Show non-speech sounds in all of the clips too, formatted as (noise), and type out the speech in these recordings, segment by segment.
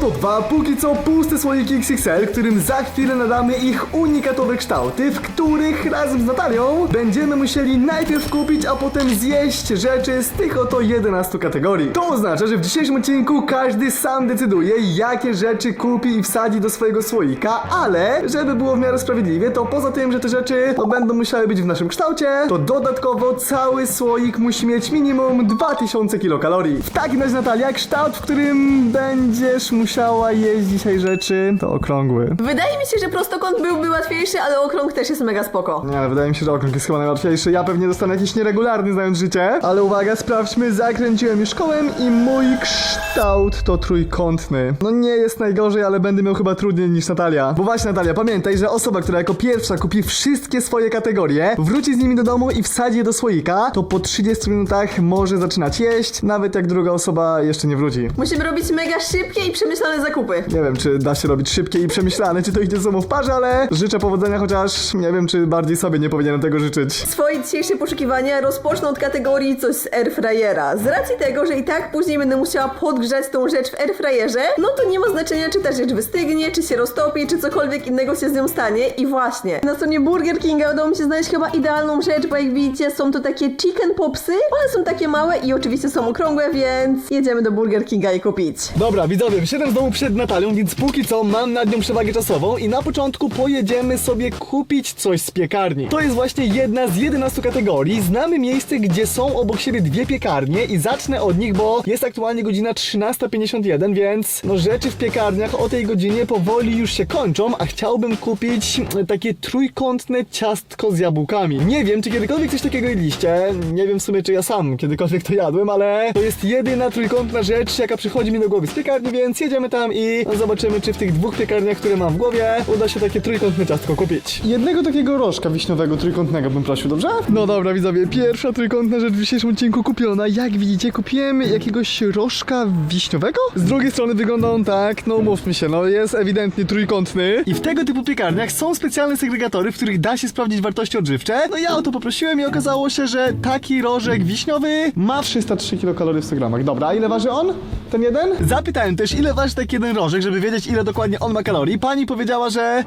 to dwa póki co puste słoiki XXL, którym za chwilę nadamy ich unikatowe kształty, w których razem z Natalią będziemy musieli najpierw kupić, a potem zjeść rzeczy z tych oto 11 kategorii. To oznacza, że w dzisiejszym odcinku każdy sam decyduje, jakie rzeczy kupi i wsadzi do swojego słoika, ale żeby było w miarę sprawiedliwie, to poza tym, że te rzeczy no, będą musiały być w naszym kształcie, to dodatkowo cały słoik musi mieć minimum 2000 kilokalorii. W takim razie Natalia, kształt, w którym będziesz musiała jeść dzisiaj rzeczy, to okrągły. Wydaje mi się, że prostokąt byłby łatwiejszy, ale okrąg też jest mega spoko. Nie, ale wydaje mi się, że okrąg jest chyba najłatwiejszy. Ja pewnie dostanę jakiś nieregularny, znając życie. Ale uwaga, sprawdźmy. Zakręciłem już kołem i mój kształt to trójkątny. No nie jest najgorzej, ale będę miał chyba trudniej niż Natalia. Bo właśnie, Natalia, pamiętaj, że osoba, która jako pierwsza kupi wszystkie swoje kategorie, wróci z nimi do domu i wsadzi je do słoika, to po 30 minutach może zaczynać jeść, nawet jak druga osoba jeszcze nie wróci. Musimy robić mega szybkie i przemyślane zakupy. Nie wiem, czy da się robić szybkie i przemyślane, czy to idzie ze sobą w parze, ale życzę powodzenia, chociaż nie wiem, czy bardziej sobie nie powinienem tego życzyć. Swoje dzisiejsze poszukiwania rozpocznę od kategorii coś z airfryera. Z racji tego, że i tak później będę musiała podgrzać tą rzecz w airfryerze, no to nie ma znaczenia, czy ta rzecz wystygnie, czy się roztopi, czy cokolwiek innego się z nią stanie. I właśnie, na stronie Burger Kinga udało mi się znaleźć chyba idealną rzecz, bo jak widzicie, są to takie chicken popsy. One są takie małe i oczywiście są okrągłe, więc jedziemy do Burger Kinga je kupić. Dobra, widzowie, wyszedłem z domu przed Natalią, więc póki co mam nad nią przewagę czasową i na początku pojedziemy sobie kupić coś z piekarni. To jest właśnie jedna z 11 kategorii. Znamy miejsce, gdzie są obok siebie dwie piekarnie i zacznę od nich, bo jest aktualnie godzina 13.51, więc no rzeczy w piekarniach o tej godzinie powoli już się kończą, a chciałbym kupić takie trójkątne ciastko z jabłkami. Nie wiem, czy kiedykolwiek coś takiego jedliście, nie wiem w sumie, czy ja sam kiedykolwiek to jadłem, ale to jest jedyna trójkątna rzecz, jaka przychodzi mi do głowy z piekarni, więc jedziemy tam i zobaczymy, czy w tych dwóch piekarniach, które mam w głowie, uda się takie trójkątne ciastko kupić. Jednego takiego rożka wiśniowego trójkątnego bym prosił, dobrze? No dobra, widzowie, pierwsza trójkątna rzecz w dzisiejszym odcinku kupiona. Jak widzicie, kupiłem jakiegoś rożka wiśniowego. Z drugiej strony wygląda on tak, no umówmy się, no jest ewidentnie trójkątny. I w tego typu piekarniach są specjalne segregatory, w których da się sprawdzić wartości odżywcze. No ja o to poprosiłem i okazało się, że taki rożek wiśniowy ma 303 kilokalorii w 100 gramach. Dobra, a ile waży on? Ten jeden? Zapytałem też, ile waży taki jeden rożek, żeby wiedzieć, ile dokładnie on ma kalorii. Pani powiedziała, że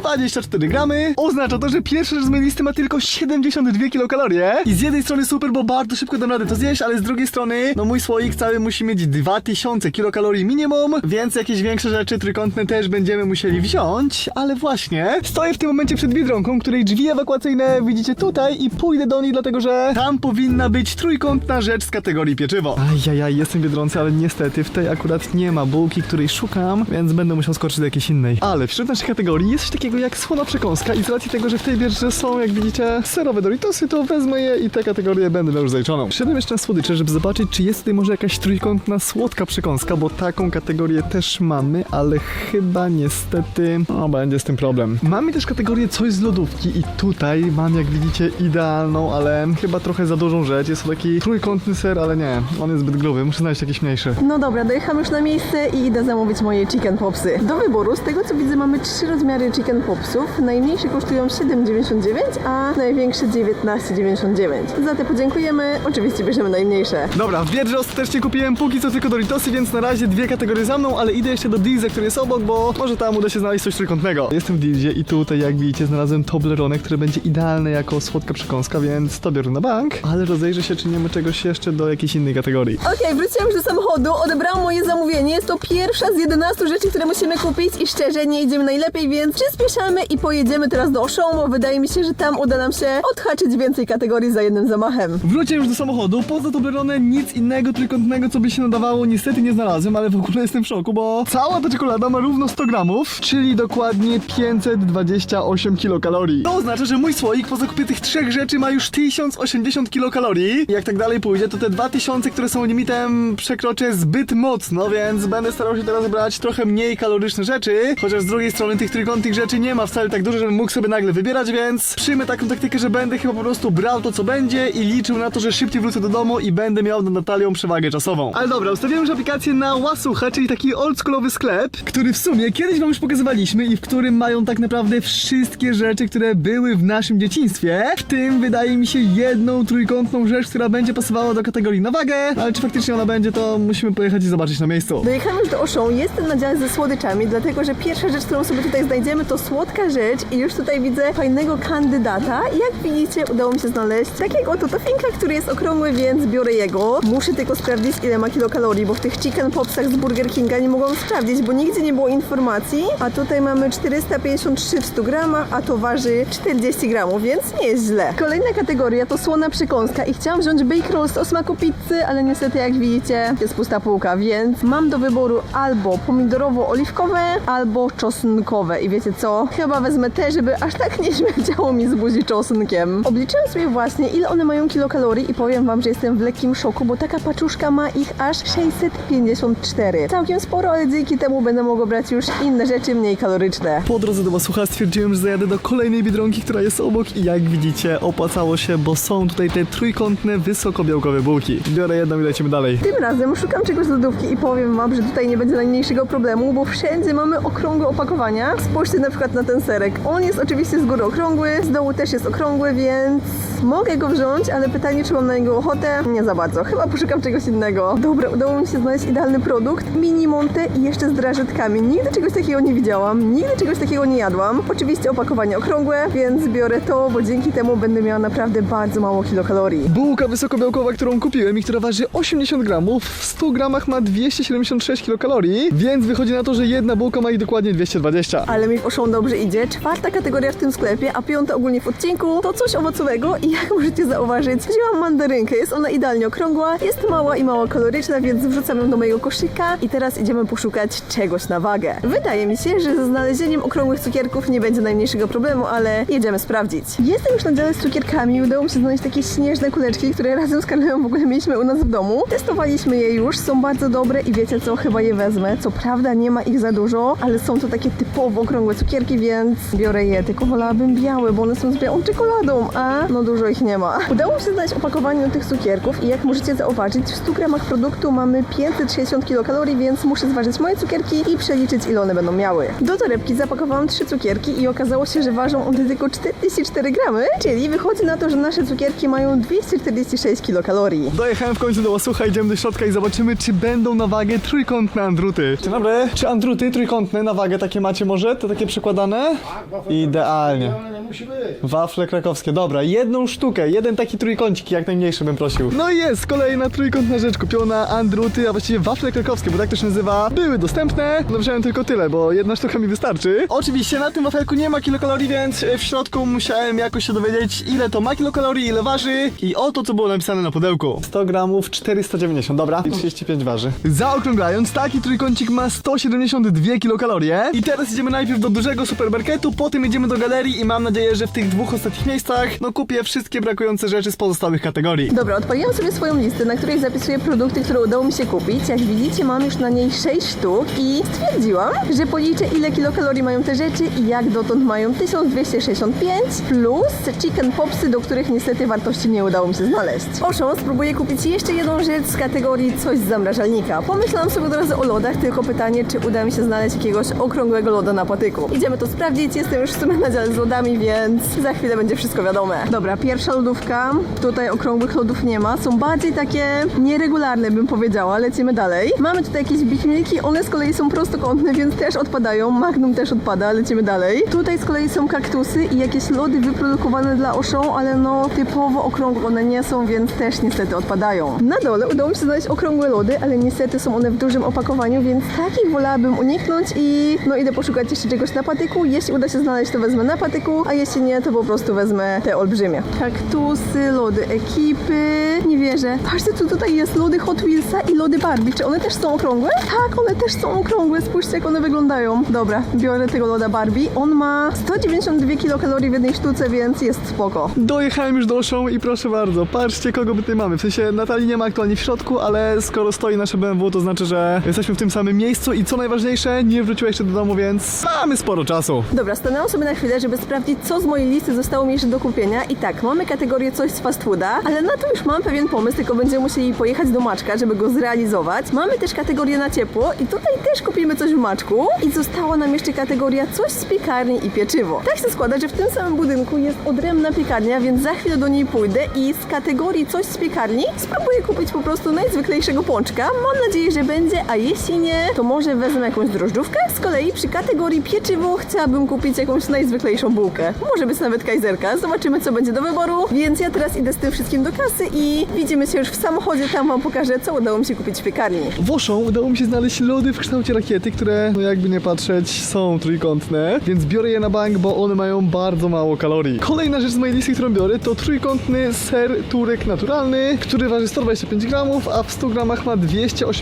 24 gramy. Oznacza to, że pierwszy z mojej listy ma tylko 72 kilokalorie. I z jednej strony super, bo bardzo szybko dam radę to zjeść, ale z drugiej strony, no mój słoik cały musi mieć 2000 kilokalorii minimum, więc jakieś większe rzeczy trójkątne też będziemy musieli wziąć. Ale właśnie, stoję w tym momencie przed Biedronką, której drzwi ewakuacyjne widzicie tutaj i pójdę do niej, dlatego że tam powinna być trójkątna rzecz z kategorii pieczywo. Ajajaj, jestem Biedronce, ale niestety w tej akurat nie ma bułki, której szukam, więc będę musiał skoczyć do jakiejś innej. Ale wśród naszych kategorii jest coś takiego jak słona przekąska i z racji tego, że w tej bierze są, jak widzicie, serowe Doritosy, to wezmę je i te kategorie będę miał już zaliczoną. Wszedłem jeszcze na słodycze, żeby zobaczyć, czy jest tutaj może jakaś trójkątna słodka przekąska, bo taką kategorię też mamy, ale chyba niestety, no będzie z tym problem. Mamy też kategorię coś z lodówki i tutaj mam, jak widzicie, idealną, ale chyba trochę za dużą rzecz. Jest to taki trójkątny ser, ale nie, on jest zbyt gruby, muszę znaleźć jakiś mniejszy. No dobra, dojechałam już na miejsce i idę zamówić moje chicken popsy. Do wyboru, z tego co widzę, mamy trzy rozmiary chicken popsów. Najmniejsze kosztują 7,99, a największe 19,99. Za te podziękujemy, oczywiście bierzemy najmniejsze. Dobra, w Biedrze ostatecznie kupiłem póki co tylko Doritosy, więc na razie dwie kategorie za mną, ale idę jeszcze do Dilza, który jest obok, bo może tam uda się znaleźć coś trójkątnego. Jestem w Dilzie i tutaj, jak widzicie, znalazłem Toblerone, które będzie idealne jako słodka przekąska, więc to biorę na bank, ale rozejrzę się, czy nie ma czegoś jeszcze do jakiejś innej kategorii. Okej, wróciłam już do samochodu, odebrałam moje zamówienie. Jest to pierwsza z 11 rzeczy, które musimy kupić i szczerze nie idziemy najlepiej, więc przyspieszamy i pojedziemy teraz do bo wydaje mi się, że tam uda nam się odhaczyć więcej kategorii za jednym zamachem. Wróciłem już do samochodu, poza Toblerone nic innego trójkątnego, co by się nadawało, niestety nie znalazłem, ale w ogóle jestem w szoku, bo cała ta czekolada ma równo 100 gramów, czyli dokładnie 528 kilokalorii. To oznacza, że mój słoik po zakupie tych trzech rzeczy ma już 1080 kilokalorii. Jak tak dalej pójdzie, to te 2000, które są limitem, przekroczę zbyt mocno, więc będę starał się teraz brać trochę mniej kaloryczne rzeczy, chociaż z drugiej strony tych trójkątnych rzeczy nie ma wcale tak dużo, żebym mógł sobie nagle wybierać, więc przyjmę taką taktykę, że będę chyba po prostu brał to, co będzie i liczył na to, że szybciej wrócę do domu i będę miał nad Natalią przewagę czasową. Ale dobra, ustawiłem już aplikację na Łasucha, czyli taki oldschoolowy sklep, który w sumie kiedyś wam już pokazywaliśmy i w którym mają tak naprawdę wszystkie rzeczy, które były w naszym dzieciństwie. W tym wydaje mi się jedną trójkątną rzecz, która będzie pasowała do kategorii na wagę, ale czy faktycznie ona będzie, to musimy pojechać i zobaczyć na na miejscu. Dojechamy już do Auchan, jestem na dziale ze słodyczami, dlatego że pierwsza rzecz, którą sobie tutaj znajdziemy, to słodka rzecz i już tutaj widzę fajnego kandydata. I Jak widzicie, udało mi się znaleźć takiego oto tofinka, który jest okrągły, więc biorę jego. Muszę tylko sprawdzić, ile ma kilokalorii, bo w tych chicken popsach z Burger Kinga nie mogłam sprawdzić, bo nigdzie nie było informacji. A tutaj mamy 453 w 100 gramach, a to waży 40 gramów, więc nie jest źle. Kolejna kategoria to słona przekąska i chciałam wziąć bake rolls o smaku pizzy, ale niestety jak widzicie jest pusta półka, więc mam do wyboru albo pomidorowo-oliwkowe, albo czosnkowe i wiecie co? Chyba wezmę te, żeby aż tak nie (laughs) śmierdziało mi z buzi czosnkiem. Obliczyłam sobie właśnie ile one mają kilokalorii i powiem wam, że jestem w lekkim szoku, bo taka paczuszka ma ich aż 654. Całkiem sporo, ale dzięki temu będę mogła brać już inne rzeczy mniej kaloryczne. Po drodze do Masucha stwierdziłem, że zajadę do kolejnej Biedronki, która jest obok i jak widzicie opłacało się, bo są tutaj te trójkątne, wysokobiałkowe bułki. Biorę jedną i lecimy dalej. Tym razem szukam czegoś z lodówki i powiem wam, że tutaj nie będzie najmniejszego problemu, bo wszędzie mamy okrągłe opakowania. Spójrzcie na przykład na ten serek. On jest oczywiście z góry okrągły, z dołu też jest okrągły, więc mogę go wziąć, ale pytanie, czy mam na niego ochotę? Nie za bardzo. Chyba poszukam czegoś innego. Dobra, udało mi się znaleźć idealny produkt. Mini Monte i jeszcze z drażetkami. Nigdy czegoś takiego nie widziałam, nigdy czegoś takiego nie jadłam. Oczywiście opakowanie okrągłe, więc biorę to, bo dzięki temu będę miała naprawdę bardzo mało kilokalorii. Bułka wysokobiałkowa, którą kupiłem i która waży 80 gramów, w 100 gramach ma 276 kilokalorii, więc wychodzi na to, że jedna bułka ma ich dokładnie 220. Ale mi Auchan dobrze idzie. Czwarta kategoria w tym sklepie, a piąta ogólnie w odcinku to coś owocowego i jak możecie zauważyć, wzięłam mandarynkę. Jest ona idealnie okrągła, jest mała i mało kaloryczna, więc wrzucam ją do mojego koszyka i teraz idziemy poszukać czegoś na wagę. Wydaje mi się, że ze znalezieniem okrągłych cukierków nie będzie najmniejszego problemu, ale jedziemy sprawdzić. Jestem już na dziale z cukierkami, udało mi się znaleźć takie śnieżne kuleczki, które (laughs) razem z Karolem w ogóle mieliśmy u nas w domu. Testowaliśmy je już, są bardzo dobre i wiecie co, chyba je wezmę. Co prawda nie ma ich za dużo, ale są to takie typowo okrągłe cukierki, więc biorę je. Tylko wolałabym białe, bo one są z białą czekoladą, a no dużo ich nie ma. Udało mi się znaleźć opakowanie tych cukierków i jak możecie zauważyć, w 100 gramach produktu mamy 560 kilokalorii, więc muszę zważyć moje cukierki i przeliczyć ile one będą miały. Do torebki zapakowałam trzy cukierki i okazało się, że ważą one tylko 44 gramy, czyli wychodzi na to, że nasze cukierki mają 246 kilokalorii. Dojechałem w końcu do Łasucha, idziemy do środka i zobaczymy, czy będą na wagę trójkątne andruty. Dzień dobry. Czy andruty trójkątne na wagę takie macie może? To takie przekładane? Idealnie. Wafle krakowskie, dobra, jedną sztukę, jeden taki trójkącik, jak najmniejszy bym prosił. No i jest, kolejna trójkątna rzecz kupiona, andruty, a właściwie wafle krakowskie, bo tak to się nazywa, były dostępne, no wziąłem tylko tyle, bo jedna sztuka mi wystarczy. Oczywiście na tym wafelku nie ma kilokalorii, więc w środku musiałem jakoś się dowiedzieć, ile to ma kilokalorii, ile waży i oto co było napisane na pudełku. 100 gramów, 490, dobra, i 35 waży. Zaokrąglając, taki trójkącik ma 172 kilokalorie i teraz idziemy najpierw do dużego supermarketu, potem jedziemy do galerii i mam nadzieję, że w tych dwóch ostatnich miejscach, no kupię wszystkie brakujące rzeczy z pozostałych kategorii. Dobra, odpaliłam sobie swoją listę, na której zapisuję produkty, które udało mi się kupić. Jak widzicie, mam już na niej 6 sztuk i stwierdziłam, że policzę ile kilokalorii mają te rzeczy i jak dotąd mają 1265 plus chicken popsy, do których niestety wartości nie udało mi się znaleźć. Oszą, spróbuję kupić jeszcze jedną rzecz z kategorii coś z zamrażalnika. Pomyślałam sobie od razu o lodach, tylko pytanie, czy uda mi się znaleźć jakiegoś okrągłego loda na patyku. Idziemy to sprawdzić, jestem już w sumie na dziale z lodami, więc za chwilę będzie wszystko wiadome. Dobra, pierwsza lodówka. Tutaj okrągłych lodów nie ma. Są bardziej takie nieregularne, bym powiedziała. Lecimy dalej. Mamy tutaj jakieś Big Milki, one z kolei są prostokątne, więc też odpadają. Magnum też odpada, lecimy dalej. Tutaj z kolei są kaktusy i jakieś lody wyprodukowane dla Auchan, ale no typowo okrągłe one nie są, więc też niestety odpadają. Na dole udało mi się znaleźć okrągłe lody, ale niestety są one w dużym opakowaniu, więc takich wolałabym uniknąć i no idę poszukać jeszcze czegoś na patyku. Jeśli uda się znaleźć, to wezmę na patyku, a jeśli nie, to po prostu wezmę te olbrzymie. Kaktusy, lody ekipy. Nie wierzę. Patrzcie, co tutaj jest. Lody Hot Wheelsa i lody Barbie. Czy one też są okrągłe? Tak, one też są okrągłe. Spójrzcie, jak one wyglądają. Dobra, biorę tego loda Barbie. On ma 192 kilokalorii w jednej sztuce, więc jest spoko. Dojechałem już do Auchan i proszę bardzo, patrzcie kogo my tutaj mamy. W sensie Natalii nie ma aktualnie w środku, ale skoro stoi nasze BMW, to znaczy, że jesteśmy w tym samym miejscu i co najważniejsze, nie wróciła jeszcze do domu, więc mamy sporo czasu. Dobra, stanęłam sobie na chwilę, żeby sprawdzić, co z mojej listy zostało mi jeszcze do kupienia. I tak, mamy kategorię coś z fast fooda, ale na to już mam pewien pomysł, tylko będziemy musieli pojechać do Maczka, żeby go zrealizować. Mamy też kategorię na ciepło i tutaj też kupimy coś w Maczku. I została nam jeszcze kategoria coś z piekarni i pieczywo. Tak się składa, że w tym samym budynku jest odrębna piekarnia, więc za chwilę do niej pójdę i z kategorii coś z piekarni spróbuję kupić po prostu najzwyklejszego pączka. Mam nadzieję, że będzie, a jeśli nie, to może wezmę jakąś drożdżówkę. Z kolei przy kategorii pieczywo chciałabym kupić jakąś najzwyklejszą bułkę. Może być nawet kajzerka. Zobaczymy, co będzie do wyboru. Więc ja teraz idę z tym wszystkim do kasy i widzimy się już w samochodzie. Tam wam pokażę, co udało mi się kupić w piekarni. Woszą udało mi się znaleźć lody w kształcie rakiety, które, no jakby nie patrzeć, są trójkątne, więc biorę je na bank, bo one mają bardzo mało kalorii. Kolejna rzecz z mojej listy, którą biorę, to trójkątny ser turek naturalny, który waży 125 gramów, a w 100 gramach ma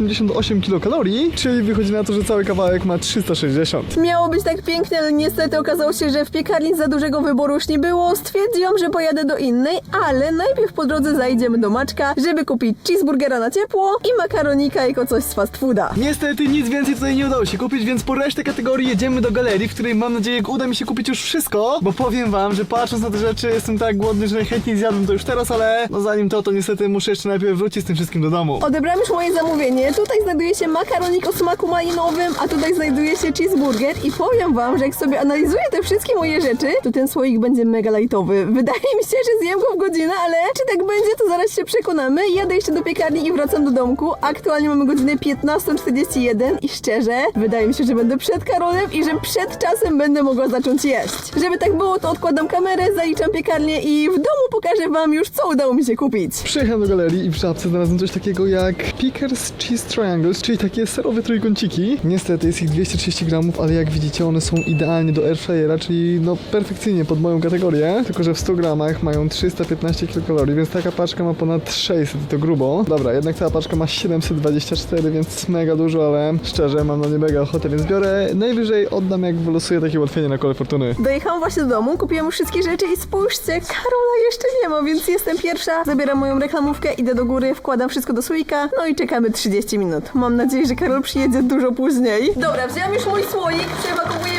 288 kilokalorii, czyli wychodzi na to, że cały kawałek ma 360. Miało być tak pięknie, ale niestety okazało się, że w piekarni za dużego wyboru już nie było. Stwierdziłam, że pojadę do innej, ale najpierw po drodze zajdziemy do Maczka, żeby kupić cheeseburgera na ciepło i makaronika jako coś z fast fooda. Niestety nic więcej tutaj nie udało się kupić, więc po resztę kategorii jedziemy do galerii, w której mam nadzieję uda mi się kupić już wszystko, bo powiem wam, że patrząc na te rzeczy jestem tak głodny, że najchętniej zjadłem to już teraz, ale no zanim to, to niestety muszę jeszcze najpierw wrócić z tym wszystkim do domu. Odebrałam już moje zamówienie. Tutaj znajduje się makaronik o smaku malinowym, a tutaj znajduje się cheeseburger i powiem wam, że jak sobie analizuję te wszystkie moje rzeczy, to ten słoik będzie mega lightowy. (laughs) Wydaje mi się, że zjem go w godzinę, ale czy tak będzie, to zaraz się przekonamy. Jadę jeszcze do piekarni i wracam do domku. Aktualnie mamy godzinę 15.41 i szczerze, wydaje mi się, że będę przed Karolem i że przed czasem będę mogła zacząć jeść. Żeby tak było, to odkładam kamerę, zaliczam piekarnię i w domu pokażę wam już, co udało mi się kupić. Przyjechałem do galerii i w szapce znalazłem coś takiego jak Pickers Cheese Triangles, czyli takie serowe trójkąciki. Niestety jest ich 230 gramów, ale jak widzicie one są idealnie do airfryera, czyli no perfekcyjnie pod moją kategorię. Tylko, że w 100 gramach mają 315 kilokalorii, więc taka paczka ma ponad 600 i to grubo. Dobra, jednak cała paczka ma 724, więc mega dużo, ale szczerze mam na nie mega ochotę, więc biorę. Najwyżej oddam jak wylosuję takie ułatwienie na kole fortuny. Dojechałam właśnie do domu, kupiłam już wszystkie rzeczy i spójrzcie, Karola jeszcze nie ma, więc jestem pierwsza. Zabieram moją reklamówkę, idę do góry, wkładam wszystko do słoika, no i czekamy 30 minut. Mam nadzieję, że Karol przyjedzie dużo później. Dobra, wziąłam już mój słoik, przepakowuję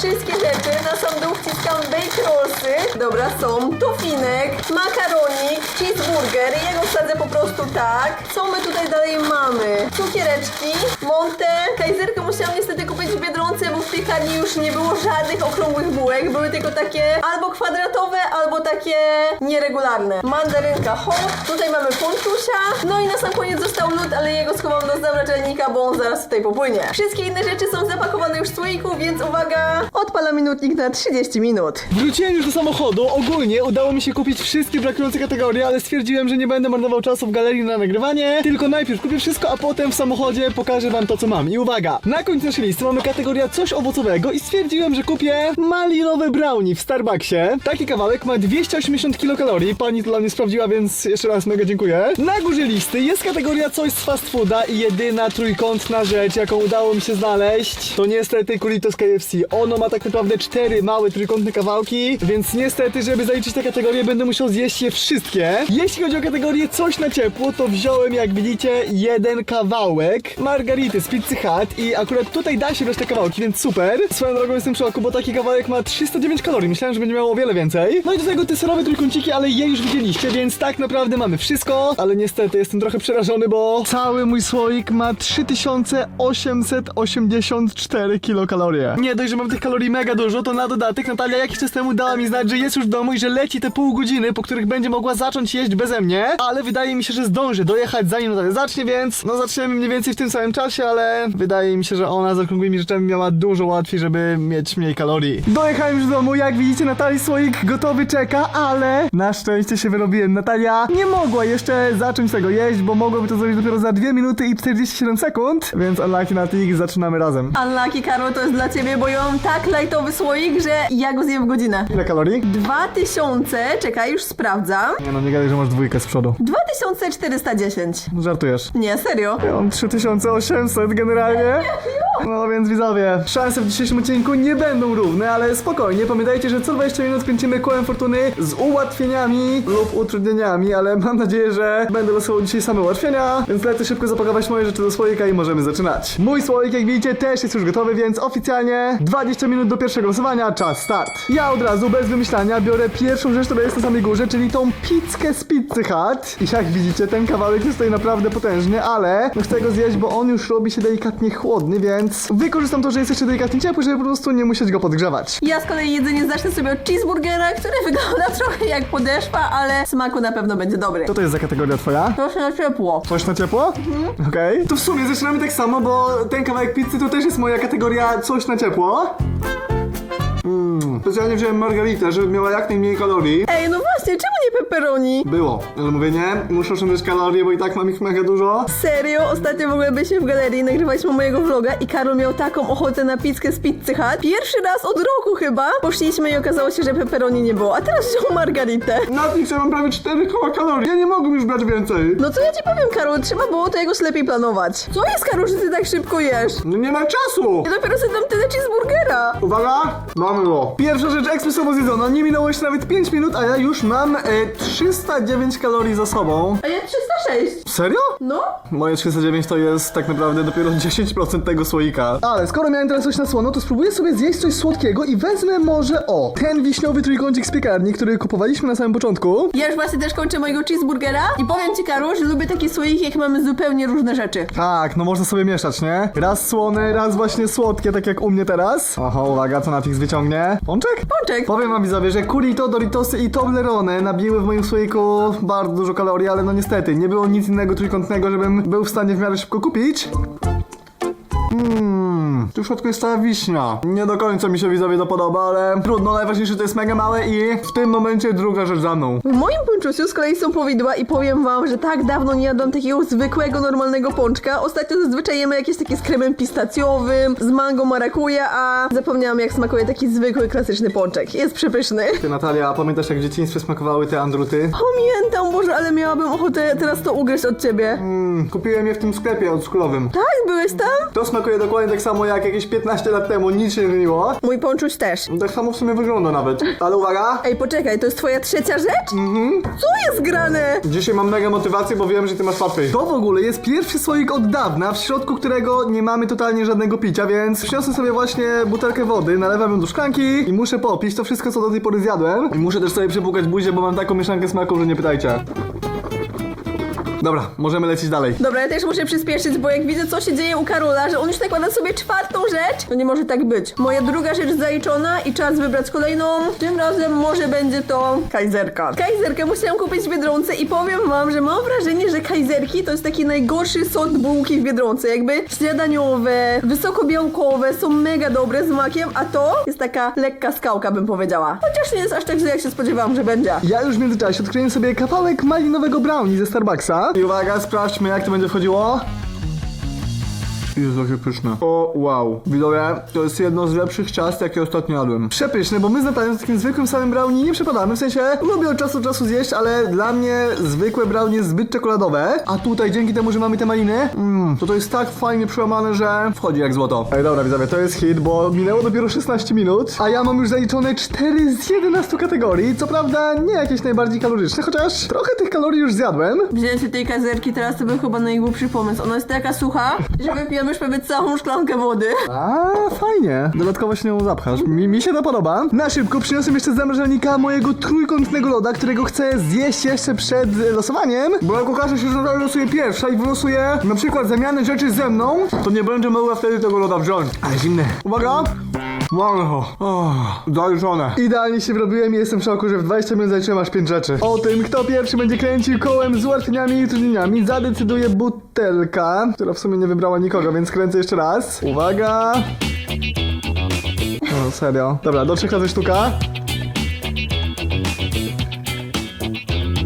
wszystkie rzeczy. Na sam dół wciskam bake rollsy. Dobra, są tofinek, makaronik, cheeseburger. Ja go wsadzę po prostu tak. Co my tutaj dalej mamy? Cukiereczki, montę, kajzerkę musiałam niestety kupić w Biedronce, bo w piekarni już nie było żadnych okrągłych bułek. Były tylko takie albo kwadratowe, albo takie nieregularne. Mandarynka hot, tutaj mamy pontusia. No i na sam koniec został lód, ale jego schowam do zamrażalnika, bo on zaraz tutaj popłynie. Wszystkie inne rzeczy są zapakowane już w słoiku, więc uwaga, odpalam minutnik na 30 minut. Wróciłem już do samochodu. Ogólnie udało mi się kupić wszystkie brakujące kategorie, ale stwierdziłem, że nie będę marnował czasu w galerii na nagrywanie. Tylko najpierw kupię wszystko, a potem w samochodzie pokażę wam to, co mam. I uwaga, na końcu naszej listy mamy kategoria coś owocowego i stwierdziłem, że kupię malinowe brownie w Starbucksie. Taki kawałek ma 280 kilokalorii. Pani to dla mnie sprawdziła, więc jeszcze raz mega dziękuję. Na górze listy jest kategoria coś z fast fooda i jedyna trójkątna rzecz, jaką udało mi się znaleźć, to niestety Kuritos KFC. Ono ma tak naprawdę cztery małe trójkątne kawałki, więc niestety, żeby zaliczyć tę kategorię, będę musiał zjeść je wszystkie. Jeśli chodzi o kategorię coś na ciepło, to wziąłem, jak widzicie, jeden kawałek margarity z Pizzy Hut i akurat tutaj da się brać te kawałki, więc super. Swoją drogą jestem w szoku, bo taki kawałek ma 309 kalorii. Myślałem, że będzie miało o wiele więcej. No i do tego te serowe trójkąciki, ale je już widzieliście, więc tak naprawdę mamy wszystko, ale niestety jestem trochę przerażony, bo cały mój słoik ma 3884 kilokalorie. Nie dość, że mam tych kalorii mega dużo, to na dodatek Natalia jakiś czas temu dała mi znać, że jest już w domu i że leci te pół godziny, po których będzie mogła zacząć jeść beze mnie, ale wydaje mi się, że zdąży dojechać zanim Natalia zacznie, więc no zaczniemy mniej więcej w tym samym czasie, ale wydaje mi się, że ona z okrągłymi rzeczami miała dużo łatwiej, żeby mieć mniej kalorii. Dojechałem już do domu, jak widzicie Natalii słoik gotowy czeka, ale na szczęście się wyrobiłem. Natalia nie mogła jeszcze zacząć tego jeść, bo mogłaby to zrobić dopiero za 2 minuty i 47 sekund, więc unlucky na TX zaczynamy razem. Unlucky, Karol, to jest dla ciebie, bo ja mam tak lightowy słoik, że ja go zjem w godzinę. Ile kalorii? 2000, czekaj, już sprawdzam. Nie no, nie gadaj, że masz dwójkę z przodu. 2410. Żartujesz. Nie, serio? Ja mam 3800 generalnie. No więc widzowie, szanse w dzisiejszym odcinku nie będą równe, ale spokojnie, pamiętajcie, że co 20 minut kręcimy kołem fortuny z ułatwieniami lub utrudnieniami, ale mam nadzieję, że będę losował dzisiaj same ułatwienia, więc lecę szybko zapakować moje rzeczy do słoika i możemy zaczynać. Mój słoik, jak widzicie, też jest już gotowy, więc oficjalnie 20 minut do pierwszego losowania, czas start. Ja od razu, bez wymyślania, biorę pierwszą rzecz, która jest na samej górze, czyli tą pizzkę z Pizzy Hut. I jak widzicie, ten kawałek jest tutaj naprawdę potężny, ale no chcę go zjeść, bo on już robi się delikatnie chłodny, więc wykorzystam to, że jest jeszcze delikatnie ciepły, żeby po prostu nie musieć go podgrzewać. Ja z kolei jedzenie zacznę sobie od cheeseburgera, który (laughs) wygląda trochę jak podeszwa, ale smaku na pewno będzie dobry. Co to jest za kategoria twoja? Proszę na ciepło. Coś na ciepło? Okej. To w sumie zaczynamy tak samo, bo ten kawałek pizzy to też jest moja kategoria coś na ciepło. Specjalnie wziąłem margaritę, żeby miała jak najmniej kalorii. Ej, no właśnie, czemu nie pepperoni? Było, ale mówię nie, muszę oszczędzać kalorie, bo i tak mam ich mega dużo. Serio? Ostatnio w ogóle byliśmy w galerii, nagrywaliśmy mojego vloga i Karol miał taką ochotę na pizzkę z Pizzy Hut. Pierwszy raz od roku chyba. Poszliśmy i okazało się, że pepperoni nie było, a teraz wziął margaritę. Na pizzę mam prawie 4 koła kalorii. Ja nie mogę już brać więcej. No co ja ci powiem, Karol, trzeba było to jakoś lepiej planować. Co jest, Karol, że ty tak szybko jesz? No nie ma czasu. Ja dopiero sobie dam tyle cheeseburgera. Uwaga, mamy go. Pierwsza rzecz ekspresowo zjedzona. Nie minęło jeszcze nawet 5 minut, a ja już mam e, 309 kalorii za sobą. A ja 306. Serio? No? Moje 309 to jest tak naprawdę dopiero 10% tego słoika. Ale skoro miałem teraz coś na słono, to spróbuję sobie zjeść coś słodkiego i wezmę może o ten wiśniowy trójkącik z piekarni, który kupowaliśmy na samym początku. Ja już właśnie też kończę mojego cheeseburgera i powiem ci, Karol, że lubię takie słoiki, jak mamy zupełnie różne rzeczy. Tak, no można sobie mieszać, nie? Raz słone, raz właśnie słodkie, tak jak u mnie teraz. Oho, uwaga, co na tych wyciągnie? Pączek? Pączek. Powiem wam widzowie, że Curito, Doritosy i Toblerone nabiły w moim słoiku bardzo dużo kalorii, ale no niestety, nie było nic innego trójkątnego, żebym był w stanie w miarę szybko kupić. Mmm, tu w środku jest cała wiśnia. Nie do końca mi się widzowie to podoba, ale trudno, najważniejsze to jest mega małe i w tym momencie druga rzecz za mną. W moim ponczusiu z kolei są powidła i powiem wam, że tak dawno nie jadłam takiego zwykłego, normalnego pączka. Ostatnio zazwyczaj jemy jakieś takie z kremem pistacjowym, z mango marakuja, a zapomniałam jak smakuje taki zwykły, klasyczny pączek. Jest przepyszny. Ty Natalia, a pamiętasz jak w dzieciństwie smakowały te andruty? Pamiętam, Boże, ale miałabym ochotę teraz to ugryźć od ciebie. Mmm, kupiłem je w tym sklepie odskulowym. Tak, byłeś tam? To smakuje dokładnie tak samo jak jakieś 15 lat temu, nic się nie zmieniło. Mój ponczuś też. Tak samo w sumie wygląda nawet. Ale uwaga, Ej, poczekaj, to jest twoja trzecia rzecz? Mhm. Co jest grane? Dzisiaj mam mega motywację, bo wiem, że ty masz łatwiej. To w ogóle jest pierwszy słoik od dawna, w środku którego nie mamy totalnie żadnego picia, więc przyniosę sobie właśnie butelkę wody, nalewam ją do szklanki i muszę popić to wszystko, co do tej pory zjadłem. I muszę też sobie przepłukać buzię, bo mam taką mieszankę smaku, że nie pytajcie. Dobra, możemy lecieć dalej. Dobra, ja też muszę przyspieszyć, bo jak widzę, co się dzieje u Karola, że on już nakłada sobie czwartą rzecz, to nie może tak być. Moja druga rzecz zaliczona i czas wybrać kolejną. Tym razem może będzie to kajzerka. Kajzerkę musiałam kupić w Biedronce i powiem wam, że mam wrażenie, że kajzerki to jest taki najgorszy sort bułki w Biedronce. Jakby śniadaniowe, wysokobiałkowe, są mega dobre z makiem, a to jest taka lekka skałka, bym powiedziała. Chociaż nie jest aż tak źle, jak się spodziewałam, że będzie. Ja już w międzyczasie odkryłem sobie kawałek malinowego brownie ze Starbucksa. I uwaga, sprawdźmy jak to będzie wchodziło. Jest takie pyszne. O, wow. Widzowie, to jest jedno z lepszych ciast, jakie ostatnio jadłem. Przepyszne, bo my z Natalią z takim zwykłym samym brownie nie przepadamy. W sensie, lubię od czasu do czasu zjeść, ale dla mnie zwykłe brownie jest zbyt czekoladowe. A tutaj, dzięki temu, że mamy te maliny, mm, to to jest tak fajnie przełamane, że wchodzi jak złoto. Ej, dobra, widzowie, to jest hit, bo minęło dopiero 16 minut, a ja mam już zaliczone 4 z 11 kategorii. Co prawda, nie jakieś najbardziej kaloryczne, chociaż trochę tych kalorii już zjadłem. Wzięcie tej kazerki teraz to był chyba najgłupszy pomysł. Ona jest taka sucha, że wypijemy już prawie całą szklankę wody. A, fajnie. Dodatkowo się nią zapchasz. Mi, mi się to podoba. Na szybko przyniosłem jeszcze zamrażalnika mojego trójkątnego loda, którego chcę zjeść jeszcze przed losowaniem. Bo jak okaże się, że losuje pierwsza i wylosuje na przykład zamianę rzeczy ze mną, to nie będzie mogła wtedy tego loda wziąć. Ale zimny. Uwaga! Go. Oh, zaliczone. Idealnie się wrobiłem i jestem w szoku, że w 20 minut zaliczyłem aż 5 rzeczy. O tym, kto pierwszy będzie kręcił kołem z ułatwieniami i utrudnieniami, zadecyduje butelka, która w sumie nie wybrała nikogo, więc kręcę jeszcze raz. Uwaga! No serio. Dobra, do trzech razy sztuka.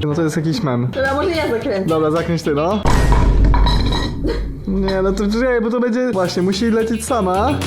No to jest jakiś mem. Dobra, może ja zakręcę. Dobra, zakręć ty, no. Nie, no to czekaj, bo to będzie... Właśnie, musi lecieć sama.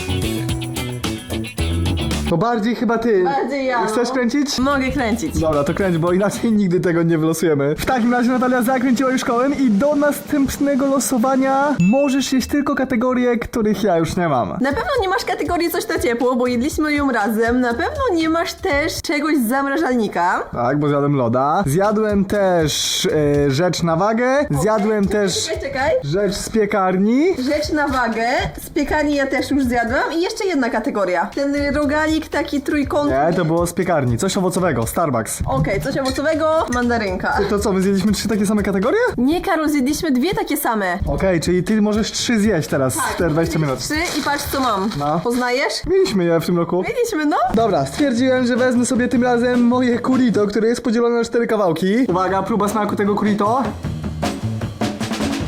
To bardziej chyba ty. Bardziej ja, no. Chcesz kręcić? Mogę kręcić. Dobra, to kręć, bo inaczej nigdy tego nie wylosujemy. W takim razie Natalia zakręciła już kołem i do następnego losowania możesz jeść tylko kategorie, których ja już nie mam. Na pewno nie masz kategorii coś na ciepło, bo jedliśmy ją razem. Na pewno nie masz też czegoś z zamrażalnika. Tak, bo zjadłem loda. Zjadłem też e, rzecz na wagę. Zjadłem też Czekaj, czekaj. rzecz z piekarni. Rzecz na wagę. Z piekarni ja też już zjadłam. I jeszcze jedna kategoria. Ten rogalik taki trójkątny. Nie, to było z piekarni. Coś owocowego, Starbucks. Okej, coś owocowego, mandarynka. To co, my zjedliśmy trzy takie same kategorie? Nie, Karol, zjedliśmy dwie takie same. Okej, czyli ty możesz trzy zjeść teraz w te 20 minut. Trzy i patrz co mam. No. Poznajesz? Mieliśmy je w tym roku. Mieliśmy, no. Dobra, stwierdziłem, że wezmę sobie tym razem moje kurito, które jest podzielone na cztery kawałki. Uwaga, próba smaku tego kurito.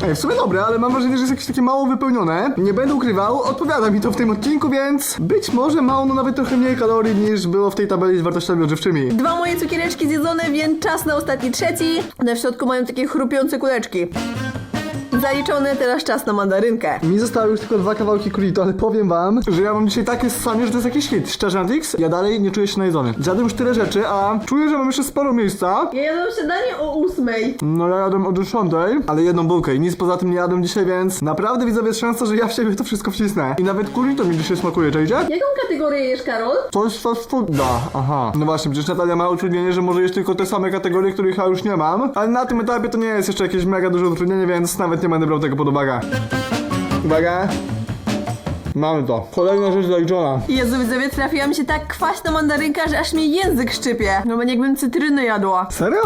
Ej, w sumie dobre, ale mam wrażenie, że jest jakieś takie mało wypełnione. Nie będę ukrywał, odpowiada mi to w tym odcinku, więc być może ma ono nawet trochę mniej kalorii niż było w tej tabeli z wartościami odżywczymi. Dwa moje cukiereczki zjedzone, więc czas na ostatni trzeci. Na środku mają takie chrupiące kuleczki. Zaliczone, teraz czas na mandarynkę. Mi zostały już tylko dwa kawałki kurito, ale powiem wam, że ja mam dzisiaj takie sanie, że to jest jakiś hit. Szczerze, Antix, ja dalej nie czuję się najedzony. Zjadłem już tyle rzeczy, a czuję, że mam jeszcze sporo miejsca. Ja jadłam śniadanie o ósmej. No ja jadłem o 10, ale jedną bułkę i nic poza tym nie jadłem dzisiaj, więc naprawdę widzowie jest szansa, że ja w siebie to wszystko wcisnę. I nawet kurito mi dzisiaj smakuje, czajcie? Jaką kategorię jesz, Karol? Coś fast fooda, aha. No właśnie, przecież Natalia ma utrudnienie, że może jeść tylko te same kategorie, których ja już nie mam. Ale na tym etapie to nie jest jeszcze jakieś mega duże utrudnienie, więc nawet nie będę brał tego pod uwagę. Uwaga. Mamy to. Kolejna rzecz zaliczona. Jezu, widzowie, trafiła mi się tak kwaśna mandarynka, że aż mi język szczypie. No jakbym cytrynę jadła. Serio?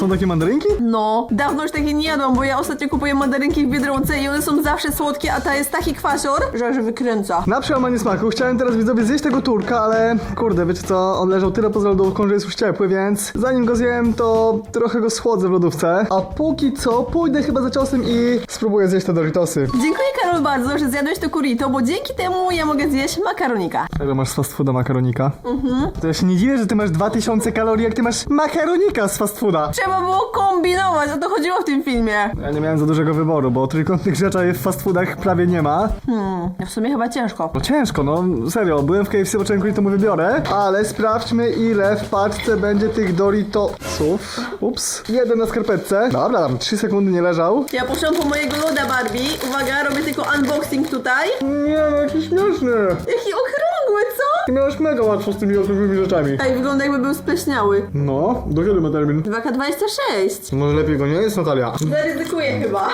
Są takie mandarynki? No, dawno już takiej nie jadłam, bo ja ostatnio kupuję mandarynki w Biedronce i one są zawsze słodkie, a ta jest taki kwasior, że aż wykręca. Na przełamanie smaku chciałem teraz widzowie zjeść tego turka, ale kurde, wiecie co, on leżał tyle poza lodówką, że jest już ciepły, więc zanim go zjem, to trochę go schłodzę w lodówce. A póki co pójdę chyba za ciosem i spróbuję zjeść te Doritosy. Dziękuję Karol bardzo, że zjadłeś to kurito, bo dzięki temu ja mogę zjeść makaronika. Ile masz z fast fooda makaronika? Mhm. To ja się nie dziwię, że ty masz 2000 kalorii, jak ty masz makaronika z fast fooda. Trzeba było kombinować, o to chodziło w tym filmie. Ja nie miałem za dużego wyboru, bo trójkątnych rzeczy w fast foodach prawie nie ma. Hmm, w sumie chyba ciężko. No ciężko, no serio, byłem w KFC, początku i to mu wybiorę. Ale sprawdźmy ile w paczce będzie tych Doritosów. Ups. Jeden na skarpetce. Dobra, tam 3 sekundy nie leżał. Ja poszłam po mojego loda Barbie. Uwaga, robię tylko unboxing tutaj. Nie no, jaki śmieszny. Jaki okrągły, co? Ty miałeś mega łatwo z tymi okrągłymi rzeczami. Ej, wygląda jakby był spleśniały. No, do kiedy ma termin? 2K26. Może lepiej go nie jest, Natalia. Zaryzykuję chyba.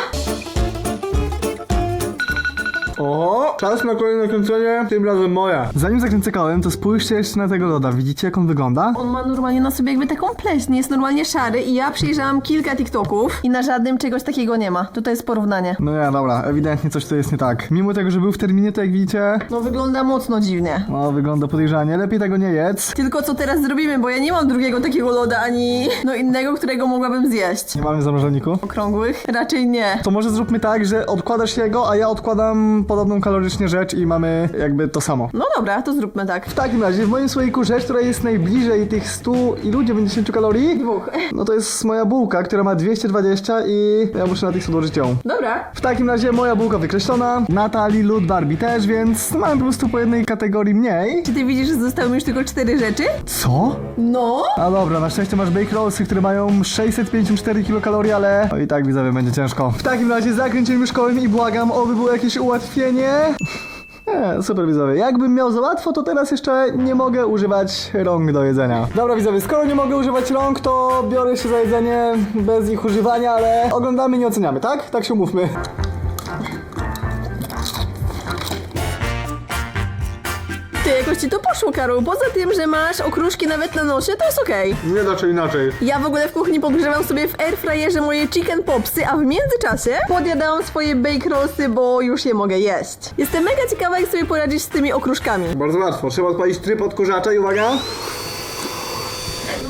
Oho, czas na kolejne kręcenie, tym razem moja. Zanim zakręcę kołem, to spójrzcie jeszcze na tego loda. Widzicie jak on wygląda? On ma normalnie na sobie jakby taką pleśń, jest normalnie szary i ja przyjrzałam kilka TikToków i na żadnym czegoś takiego nie ma. Tutaj jest porównanie. No nie, dobra, ewidentnie coś tu jest nie tak. Mimo tego, że był w terminie, to jak widzicie, No wygląda mocno dziwnie. no wygląda podejrzanie. Lepiej tego nie jedz. Tylko co teraz zrobimy, bo ja nie mam drugiego takiego loda, ani no innego, którego mogłabym zjeść. Nie mamy w zamrażalniku. Okrągłych? Raczej nie. To może zróbmy tak, że odkładasz jego, a ja odkładam podobną kalorycznie rzecz i mamy jakby to samo. No dobra, to zróbmy tak. W takim razie w moim słoiku rzecz, która jest najbliżej tych 100 i ludzie 90 kalorii, Dwóch. no to jest moja bułka, która ma 220 i ja muszę na tych odłożyć ją. Dobra. W takim razie moja bułka wykreślona, Natalii, Lud, Barbie też, więc mamy po prostu po jednej kategorii mniej. Czy ty widzisz, że zostały mi już tylko cztery rzeczy? Co? No. A dobra, na szczęście masz bake rollsy, które mają 654 kilokalorii, ale no i tak widzowie będzie ciężko. W takim razie zakręcimy kołem i błagam, oby było jakieś ułatwienie. Nie, (laughs) super widzowie. Jakbym miał za łatwo, to teraz jeszcze nie mogę używać rąk do jedzenia. Dobra widzowie, skoro nie mogę używać rąk, to biorę się za jedzenie bez ich używania, ale oglądamy, nie oceniamy, tak? Tak się umówmy. Jakoś ci to poszło, Karol. Poza tym, że masz okruszki nawet na nosie, to jest okej. Nie da czy inaczej. Ja w ogóle w kuchni podgrzewam sobie w airfryerze moje chicken popsy, a w międzyczasie podjadałam swoje bake rollsy, bo już je mogę jeść. Jestem mega ciekawa, jak sobie poradzić z tymi okruszkami. Bardzo łatwo. Trzeba odpalić tryb odkurzacza i uwaga.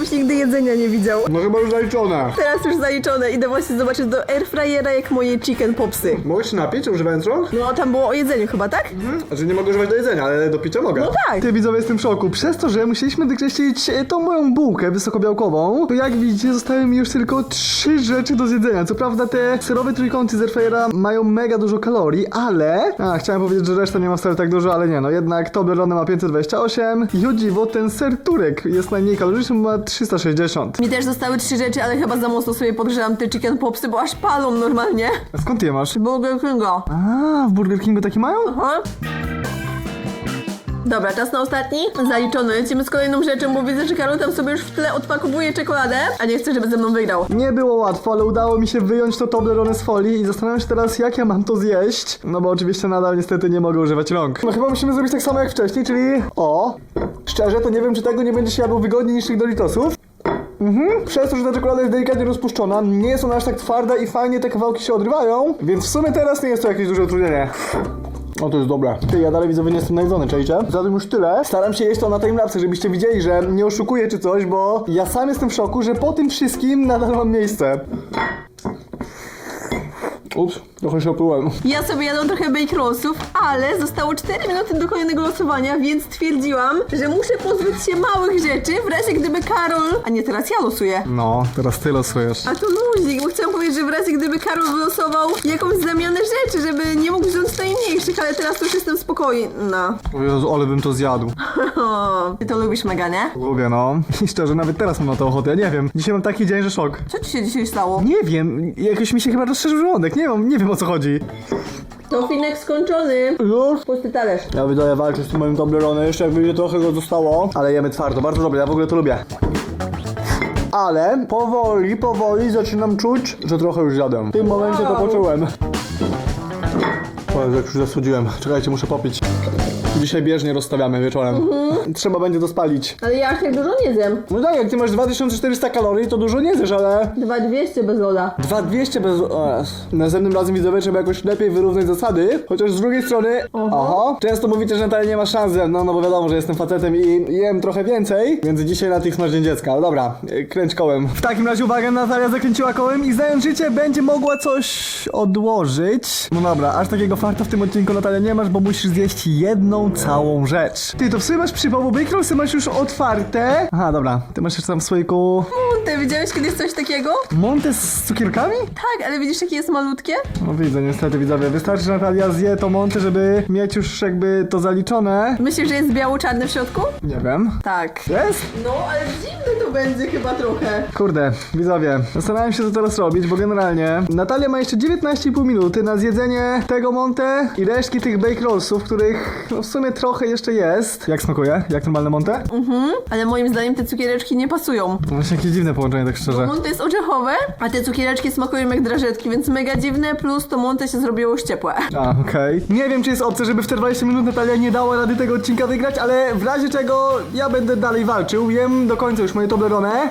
Byś nigdy jedzenia nie widział. No chyba już zaliczone. Teraz już zaliczone. Idę właśnie zobaczyć do airfryera, jak moje chicken popsy. Mogę się napić używając rąk? No, tam było o jedzeniu chyba, tak? Znaczy nie mogę używać do jedzenia, ale do picia mogę. No tak. Ty widzowie, jestem w szoku. Przez to, że musieliśmy wykreślić e, tą moją bułkę wysokobiałkową, to jak widzicie zostały mi już tylko trzy rzeczy do zjedzenia. Co prawda te serowe trójkąty z Airfryera mają mega dużo kalorii, ale... A, chciałem powiedzieć, że reszta nie ma wcale tak dużo, ale nie, no jednak Toblerone ma 528 i o dziwo ten ser turek jest najmniej kaloryczny, bo ma 360. Mi też zostały trzy rzeczy, ale chyba za mocno sobie podgrzewam te chicken popsy, bo aż palą normalnie. A skąd je masz? Burger Kinga. A, w Burger Kingu takie mają? Aha. Dobra, czas na ostatni. Zaliczony. Lecimy z kolejną rzeczą, bo widzę, że Karol tam sobie już w tle odpakowuje czekoladę, a nie chce, żeby ze mną wygrał. Nie było łatwo, ale udało mi się wyjąć to Toblerone z folii i zastanawiam się teraz, jak ja mam to zjeść. No bo oczywiście nadal niestety nie mogę używać rąk. No chyba musimy zrobić tak samo jak wcześniej, czyli o, Szczerze, to nie wiem, czy tego nie będzie się jadło wygodniej niż tych Doritosów. Mhm. Przez to, że ta czekolada jest delikatnie rozpuszczona, nie jest ona aż tak twarda i fajnie te kawałki się odrywają, więc w sumie teraz nie jest to jakieś duże utrudnienie. O, to jest dobre. Ty, ja dalej widzowie nie jestem najedzony, czajcie? Zjadłem już tyle. Staram się jeść to na timelapse, żebyście widzieli, że nie oszukuję czy coś, bo ja sam jestem w szoku, że po tym wszystkim nadal mam miejsce. Ups, trochę się oplułem. Ja sobie jadłam trochę bake rollsów, ale zostało 4 minuty do kolejnego losowania, więc stwierdziłam, że muszę pozbyć się małych rzeczy, w razie gdyby Karol... A nie, teraz ja losuję. No, teraz ty losujesz. A to luzik, bo chciałam powiedzieć, że w razie gdyby Karol wylosował jakąś zamianę rzeczy, żeby nie mógł wziąć najmniejszych, ale teraz już jestem spokojna. O Jezu, ale bym to zjadł. (laughs) Ty to lubisz mega, nie? Lubię, no. I szczerze, nawet teraz mam na to ochotę. Ja nie wiem. Dzisiaj mam taki dzień, że szok. Co ci się dzisiaj stało? Nie wiem, jakoś mi się chyba rozszerzył żołądek. Nie wiem, nie wiem o co chodzi. To finek skończony. Już? Pusty talerz. Ja wydaję walczyć z tym moim Tobleronem, jeszcze jak wyjdzie trochę go zostało. Ale jemy twardo, bardzo dobre, ja w ogóle to lubię. Ale powoli, powoli zaczynam czuć, że trochę już zjadłem. W tym momencie to poczułem. Jezu, jak już zasłodziłem. Czekajcie, muszę popić. Dzisiaj bieżnie rozstawiamy wieczorem. Trzeba będzie to spalić. Ale ja aż tak dużo nie zjem. No tak, jak ty masz 2400 kalorii, to dużo nie zjesz, ale... 2200 bez loda. 2200 bez... O. Następnym razem widzowie trzeba jakoś lepiej wyrównać zasady, chociaż z drugiej strony... Aha. Często mówicie, że Natalia nie ma szans ze mną, no bo wiadomo, że jestem facetem i jem trochę więcej, więc dzisiaj na tych smaż dzień dziecka. Ale dobra, y, kręć kołem. W takim razie uwaga, Natalia zakręciła kołem i znając życie będzie mogła coś odłożyć. No dobra, aż takiego farta w tym odcinku Natalia nie masz, bo musisz zjeść jedną całą rzecz. Ty, to w sumie masz przypał, bo Bake Rollsy masz już otwarte. Aha, dobra, ty masz jeszcze tam w słoiku... Ty widziałeś kiedyś coś takiego? Monte z cukierkami? Tak, ale widzisz jakie jest malutkie? No widzę, niestety widzowie. Wystarczy, że Natalia zje to monty, żeby mieć już jakby to zaliczone. Myślisz, że jest biało-czarny w środku? Nie wiem. Tak. Jest? No, ale dziwne to będzie chyba trochę. Kurde, widzowie, zastanawiam się co teraz robić, bo generalnie Natalia ma jeszcze 19,5 minuty na zjedzenie tego monte i resztki tych bake rollsów, których no w sumie trochę jeszcze jest. Jak smakuje? Jak normalne monte? Mhm, ale moim zdaniem te cukiereczki nie pasują. No Właśnie jakieś dziwne połączenie, tak szczerze. Monte jest orzechowe, a te cukiereczki smakują jak drażetki, więc mega dziwne, plus to monte się zrobiło już ciepłe. A, okej. Nie wiem, czy jest opcja, żeby w te 20 minut Natalia nie dała rady tego odcinka wygrać, ale w razie czego ja będę dalej walczył. Jem do końca już moje Toblerone.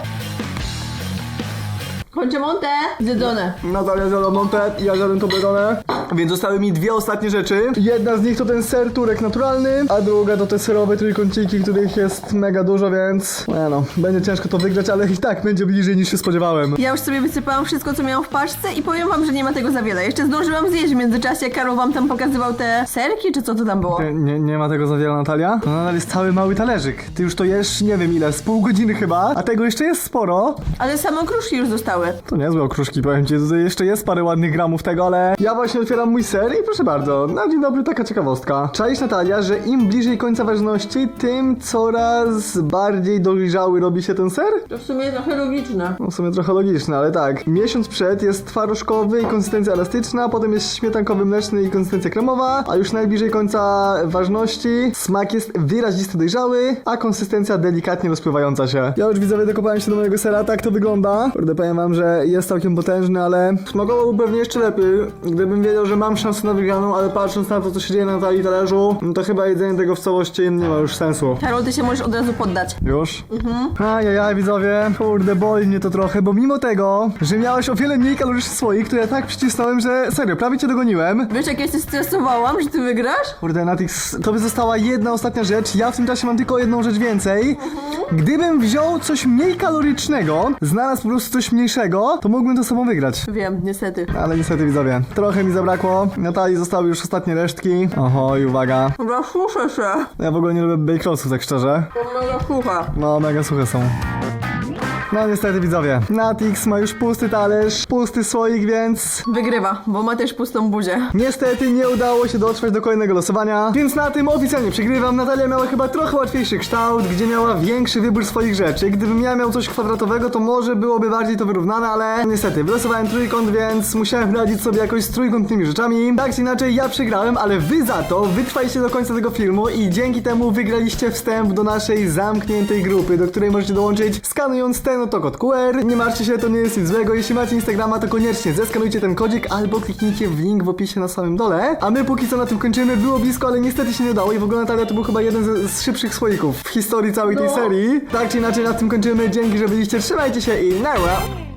Kończę monte! Zjedzone. Natalia zjadła monte, ja zjadłem Toblerone. Więc zostały mi dwie ostatnie rzeczy. Jedna z nich to ten ser turek naturalny, a druga to te serowe trójkąciki, których jest mega dużo, więc... Nie no, będzie ciężko to wygrać, ale i tak będzie bliżej niż się spodziewałem. Ja już sobie wysypałam wszystko, co miałam w paczce i powiem wam, że nie ma tego za wiele. Jeszcze zdążyłam zjeść w międzyczasie, jak Karol wam tam pokazywał te serki, czy co to tam było? Nie, nie, nie ma tego za wiele, Natalia? No nadal jest cały mały talerzyk. Ty już to jesz, nie wiem ile, z pół godziny chyba, a tego jeszcze jest sporo. Ale same okruszki już zostały. To niezłe okruszki, powiem ci, jeszcze jest parę ładnych gramów tego, ale ja właśnie otwieram mój ser i proszę bardzo, na dzień dobry taka ciekawostka. Czaisz Natalia, że im bliżej końca ważności, tym coraz bardziej dojrzały robi się ten ser? To w sumie trochę logiczne. No w sumie trochę logiczne, ale tak. Miesiąc przed jest twarożkowy i konsystencja elastyczna, potem jest śmietankowy mleczny i konsystencja kremowa, a już najbliżej końca ważności smak jest wyrazisty dojrzały, a konsystencja delikatnie rozpływająca się. Ja już widzowie dokopałem się do mojego sera, tak to wygląda. Kurde, powiem wam, że jest całkiem potężny, ale smakował pewnie jeszcze lepiej, gdybym wiedział, że mam szansę na wygraną, ale patrząc na to, co się dzieje na talii talerzu, no to chyba jedzenie tego w całości nie ma już sensu. Karol, ty się możesz od razu poddać. Już? Mhm. Ajajaj, widzowie. Kurde, boli mnie to trochę, bo mimo tego, że miałeś o wiele mniej kalorii swoich, to ja tak przycisnąłem, że serio, prawie cię dogoniłem. Wiesz, jak ja się stresowałam, że ty wygrasz? Kurde, Natix, to by została jedna ostatnia rzecz. Ja w tym czasie mam tylko jedną rzecz więcej. Gdybym wziął coś mniej kalorycznego, znalazł po prostu coś mniejszego, to mógłbym to sobą wygrać. Wiem, niestety. Ale niestety, widzowie, trochę mi zabrakło. Natalii zostały już ostatnie resztki. Oho, i uwaga. Dobra, suszę się. Ja w ogóle nie lubię bake rollsów, tak szczerze. To mega sucha. No, mega suche są. No niestety widzowie, Natix ma już pusty talerz, pusty słoik, więc Wygrywa, bo ma też pustą buzię. niestety nie udało się dotrwać do kolejnego losowania, więc na tym oficjalnie przegrywam. Natalia miała chyba trochę łatwiejszy kształt, gdzie miała większy wybór swoich rzeczy. Gdybym ja miał coś kwadratowego, to może byłoby bardziej to wyrównane, ale niestety wylosowałem trójkąt, więc musiałem radzić sobie jakoś z trójkątnymi rzeczami. Tak czy inaczej, ja przegrałem, ale wy za to wytrwaliście do końca tego filmu i dzięki temu wygraliście wstęp do naszej zamkniętej grupy, do której możecie dołączyć skanując ten no to kod QR. Nie martwcie się, to nie jest nic złego. Jeśli macie Instagrama, to koniecznie zeskanujcie ten kodzik albo kliknijcie w link w opisie na samym dole. A my póki co na tym kończymy. Było blisko, ale niestety się nie udało i w ogóle Natalia to był chyba jeden z, z szybszych słoików w historii całej tej No. serii. Tak czy inaczej na tym kończymy. Dzięki, że byliście. Trzymajcie się i nara!